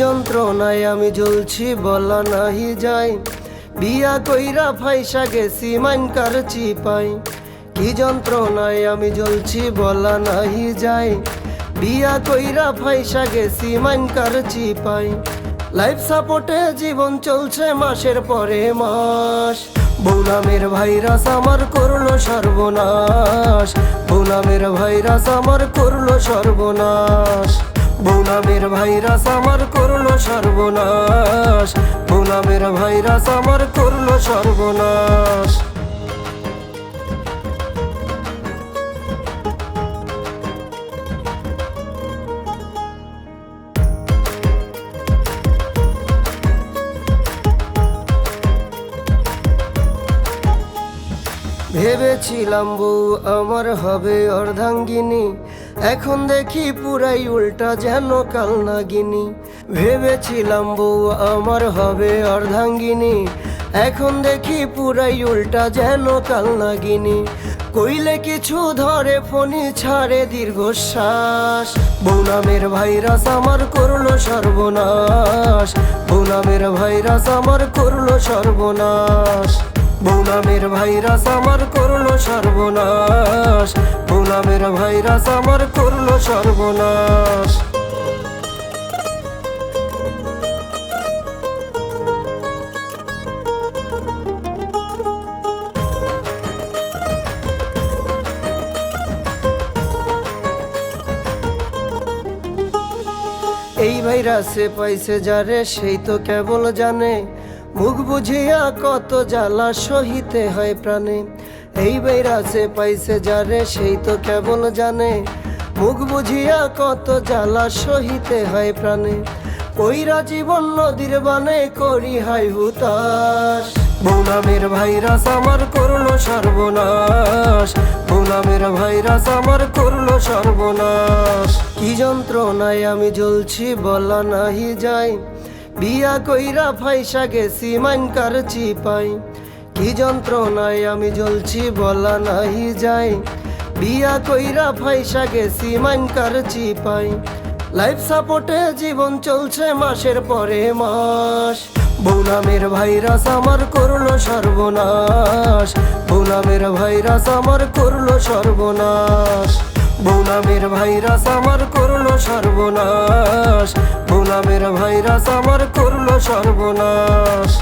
যন্ত্রণায় আমি জ্বলছি বলা নাহি যাই বিয়া কইরা ফাইসা গেছি মাইনকার চিপাই কি যন্ত্রণায় আমি জ্বলছি বলা নাহি যাই বিয়া কইরা ফাইসা গেছি মাইনকার চিপাই লাইফ সাপোর্টে জীবন চলছে মাসের পরে মাস। বৌনামের ভাইরাস আমার করল সর্বনাশ। বৌনামের ভাইরাস আমার করল সর্বনাশ। বৌনামের ভাইরাস আমার করল সর্বনাশ। বৌনামের ভাইরাস আমার করল সর্বনাশ। ভেবেছিলাম বউ আমার হবে অর্ধাঙ্গিনী। এখন দেখি পুরাই উল্টা যেন কাল ভেবেছিলাম বউ আমার হবে অর্ধাঙ্গিনী। এখন দেখি পুরাই উল্টা যেন কাল কইলে কিছু ধরে ফণি ছাড়ে দীর্ঘশ্বাস। বৌনামের ভাইরাস আমার করল সর্বনাশ। বৌনামের ভাইরাস আমার করল সর্বনাশ। বৌনামের ভাইরাস আমার করল সর্বনাশ। বৌনামের ভাইরাস আমার করল সর্বনাশ। এই ভাইরাসে পাইছে যারে, সেই তো কেবল জানে। মুখ বুঝিয়া কত জ্বালা সহিতে হয় প্রাণে। এই ভাইরাসে পাইছে যারে, সেই তো কেবল জানে। মুখ বুঝিয়া কত জ্বালা সহিতে হয় প্রাণে। কইরা জীবন নদীর বানে করি হাই হুতাশ। বৌনামের ভাইরাস আমার করল সর্বনাশ। বৌনামের ভাইরাস আমার করল সর্বনাশ। কি যন্ত্রণায় আমি জ্বলছি বলা নাহি যাই বিয়া কইরা ফাইসা গেছি মাইনকার চিপাই কি যন্ত্রণায় আমি জ্বলছি, বলা নাহি যাই বিয়া কইরা ফাইসা গেছি মাইনকার চিপাই লাইফ সাপোর্টে জীবন চলছে মাসের পরে মাস। বৌনামের ভাইরাস আমার করল সর্বনাশ। বৌনামের ভাইরাস আমার করল সর্বনাশ। বৌনামের ভাইরাস আমার করল সর্বনাশ। বৌনামের ভাইরাস আমার করল সর্বনাশ।